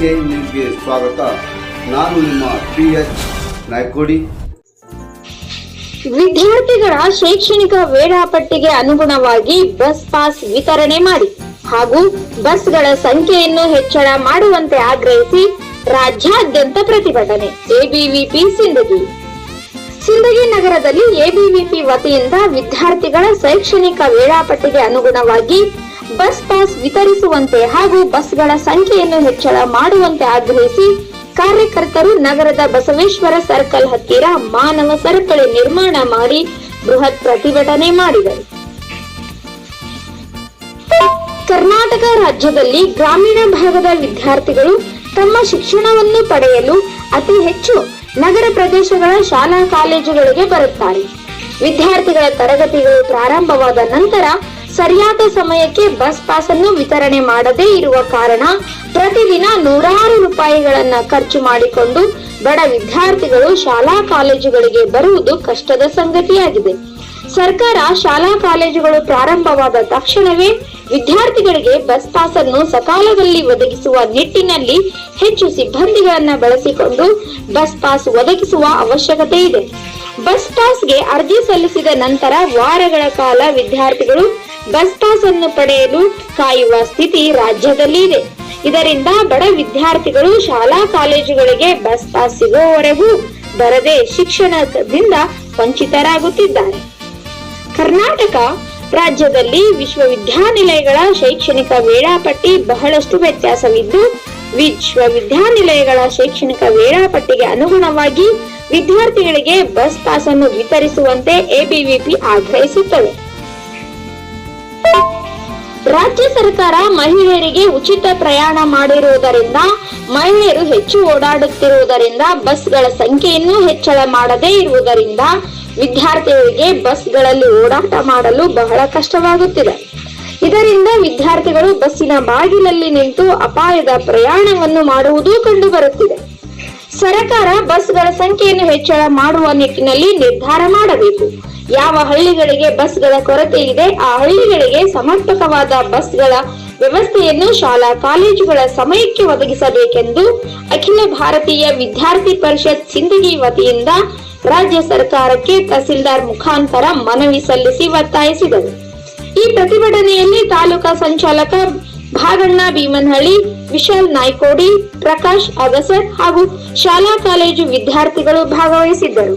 ಸ್ವಾಗತ. ನಾನು ನಿಮ್ಮ ಪಿ ಎಚ್ ನಾಯ್ಕೋಡಿ. ವಿದ್ಯಾರ್ಥಿಗಳ ಶೈಕ್ಷಣಿಕ ವೇಳಾಪಟ್ಟಿಗೆ ಅನುಗುಣವಾಗಿ ಬಸ್ ಪಾಸ್ ವಿತರಣೆ ಮಾಡಿ ಹಾಗೂ ಬಸ್ಗಳ ಸಂಖ್ಯೆಯನ್ನು ಹೆಚ್ಚಳ ಮಾಡುವಂತೆ ಆಗ್ರಹಿಸಿ ರಾಜ್ಯಾದ್ಯಂತ ಪ್ರತಿಭಟನೆ. ಎಬಿವಿಪಿ ಸಿಂದಗಿ. ಸಿಂದಗಿ ನಗರದಲ್ಲಿ ಎಬಿವಿಪಿ ವತಿಯಿಂದ ವಿದ್ಯಾರ್ಥಿಗಳ ಶೈಕ್ಷಣಿಕ ವೇಳಾಪಟ್ಟಿಗೆ ಅನುಗುಣವಾಗಿ ಬಸ್ ಪಾಸ್ ವಿತರಿಸುವಂತೆ ಹಾಗೂ ಬಸ್ಗಳ ಸಂಖ್ಯೆಯನ್ನು ಹೆಚ್ಚಳ ಮಾಡುವಂತೆ ಆಗ್ರಹಿಸಿ ಕಾರ್ಯಕರ್ತರು ನಗರದ ಬಸವೇಶ್ವರ ಸರ್ಕಲ್ ಹತ್ತಿರ ಮಾನವ ಸರಪಳಿ ನಿರ್ಮಾಣ ಮಾಡಿ ಬೃಹತ್ ಪ್ರತಿಭಟನೆ ಮಾಡಿದರು. ಕರ್ನಾಟಕ ರಾಜ್ಯದಲ್ಲಿ ಗ್ರಾಮೀಣ ಭಾಗದ ವಿದ್ಯಾರ್ಥಿಗಳು ತಮ್ಮ ಶಿಕ್ಷಣವನ್ನು ಪಡೆಯಲು ಅತಿ ಹೆಚ್ಚು ನಗರ ಪ್ರದೇಶಗಳ ಶಾಲಾ ಕಾಲೇಜುಗಳಿಗೆ ಬರುತ್ತಾರೆ. ವಿದ್ಯಾರ್ಥಿಗಳ ತರಗತಿಗಳು ಪ್ರಾರಂಭವಾದ ನಂತರ ಸರಿಯಾದ ಸಮಯಕ್ಕೆ ಬಸ್ ಪಾಸ್ ಅನ್ನು ವಿತರಣೆ ಮಾಡದೇ ಇರುವ ಕಾರಣ ಪ್ರತಿದಿನ ನೂರಾರು ರೂಪಾಯಿಗಳನ್ನ ಖರ್ಚು ಮಾಡಿಕೊಂಡು ಬಡ ವಿದ್ಯಾರ್ಥಿಗಳು ಶಾಲಾ ಕಾಲೇಜುಗಳಿಗೆ ಬರುವುದು ಕಷ್ಟದ ಸಂಗತಿಯಾಗಿದೆ. ಸರ್ಕಾರ ಶಾಲಾ ಕಾಲೇಜುಗಳು ಪ್ರಾರಂಭವಾದ ತಕ್ಷಣವೇ ವಿದ್ಯಾರ್ಥಿಗಳಿಗೆ ಬಸ್ ಪಾಸ್ ಅನ್ನು ಸಕಾಲದಲ್ಲಿ ಒದಗಿಸುವ ನಿಟ್ಟಿನಲ್ಲಿ ಹೆಚ್ಚು ಸಿಬ್ಬಂದಿಗಳನ್ನ ಬಳಸಿಕೊಂಡು ಬಸ್ ಪಾಸ್ ಒದಗಿಸುವ ಅವಶ್ಯಕತೆ ಇದೆ. ಬಸ್ ಪಾಸ್ಗೆ ಅರ್ಜಿ ಸಲ್ಲಿಸಿದ ನಂತರ ವಾರಗಳ ಕಾಲ ವಿದ್ಯಾರ್ಥಿಗಳು ಬಸ್ ಪಾಸ್ ಅನ್ನು ಪಡೆಯಲು ಕಾಯುವ ಸ್ಥಿತಿ ರಾಜ್ಯದಲ್ಲಿ ಇದೆ. ಇದರಿಂದ ಬಡ ವಿದ್ಯಾರ್ಥಿಗಳು ಶಾಲಾ ಕಾಲೇಜುಗಳಿಗೆ ಬಸ್ ಪಾಸ್ ಸಿಗುವವರೆಗೂ ಬರದೆ ಶಿಕ್ಷಣದಿಂದ ವಂಚಿತರಾಗುತ್ತಿದ್ದಾರೆ. ಕರ್ನಾಟಕ ರಾಜ್ಯದಲ್ಲಿ ವಿಶ್ವವಿದ್ಯಾನಿಲಯಗಳ ಶೈಕ್ಷಣಿಕ ವೇಳಾಪಟ್ಟಿ ಬಹಳಷ್ಟು ವ್ಯತ್ಯಾಸವಿದ್ದು ವಿಶ್ವವಿದ್ಯಾನಿಲಯಗಳ ಶೈಕ್ಷಣಿಕ ವೇಳಾಪಟ್ಟಿಗೆ ಅನುಗುಣವಾಗಿ ವಿದ್ಯಾರ್ಥಿಗಳಿಗೆ ಬಸ್ ಪಾಸ್ ಅನ್ನು ವಿತರಿಸುವಂತೆ ಎಬಿವಿಪಿ ಆಗ್ರಹಿಸುತ್ತದೆ. ರಾಜ್ಯ ಸರ್ಕಾರ ಮಹಿಳೆಯರಿಗೆ ಉಚಿತ ಪ್ರಯಾಣ ಮಾಡಿರುವುದರಿಂದ, ಮಹಿಳೆಯರು ಹೆಚ್ಚು ಓಡಾಡುತ್ತಿರುವುದರಿಂದ ಬಸ್ಗಳ ಸಂಖ್ಯೆಯನ್ನು ಹೆಚ್ಚಳ ಮಾಡದೇ ಇರುವುದರಿಂದ ವಿದ್ಯಾರ್ಥಿಗಳಿಗೆ ಬಸ್ಗಳಲ್ಲಿ ಓಡಾಟ ಮಾಡಲು ಬಹಳ ಕಷ್ಟವಾಗುತ್ತಿದೆ. ಇದರಿಂದ ವಿದ್ಯಾರ್ಥಿಗಳು ಬಸ್ಸಿನ ಬಾಗಿಲಲ್ಲಿ ನಿಂತು ಅಪಾಯದ ಪ್ರಯಾಣವನ್ನು ಮಾಡುವುದು ಕಂಡುಬರುತ್ತಿದೆ. ಸರ್ಕಾರ ಬಸ್ಗಳ ಸಂಖ್ಯೆಯನ್ನು ಹೆಚ್ಚಳ ಮಾಡುವ ನಿಟ್ಟಿನಲ್ಲಿ ನಿರ್ಧಾರ ಮಾಡಬೇಕು. ಯಾವ ಹಳ್ಳಿಗಳಿಗೆ ಬಸ್ಗಳ ಕೊರತೆ ಇದೆ, ಆ ಹಳ್ಳಿಗಳಿಗೆ ಸಮರ್ಪಕವಾದ ಬಸ್ಗಳ ವ್ಯವಸ್ಥೆಯನ್ನು ಶಾಲಾ ಕಾಲೇಜುಗಳ ಸಮಯಕ್ಕೆ ಒದಗಿಸಬೇಕೆಂದು ಅಖಿಲ ಭಾರತೀಯ ವಿದ್ಯಾರ್ಥಿ ಪರಿಷತ್ ಸಿಂದಗಿ ವತಿಯಿಂದ ರಾಜ್ಯ ಸರ್ಕಾರಕ್ಕೆ ತಹಸೀಲ್ದಾರ್ ಮುಖಾಂತರ ಮನವಿ ಸಲ್ಲಿಸಿ ಒತ್ತಾಯಿಸಿದರು. ಈ ಪ್ರತಿಭಟನೆಯಲ್ಲಿ ತಾಲೂಕಾ ಸಂಚಾಲಕ ಭಾಗಣ್ಣ ಭೀಮನಹಳ್ಳಿ ವಿಶಾಲ್ ನಾಯ್ಕೋಡಿ ಪ್ರಕಾಶ್ ಅಗಸರ್ ಹಾಗೂ ಶಾಲಾ ಕಾಲೇಜು ವಿದ್ಯಾರ್ಥಿಗಳು ಭಾಗವಹಿಸಿದ್ದರು.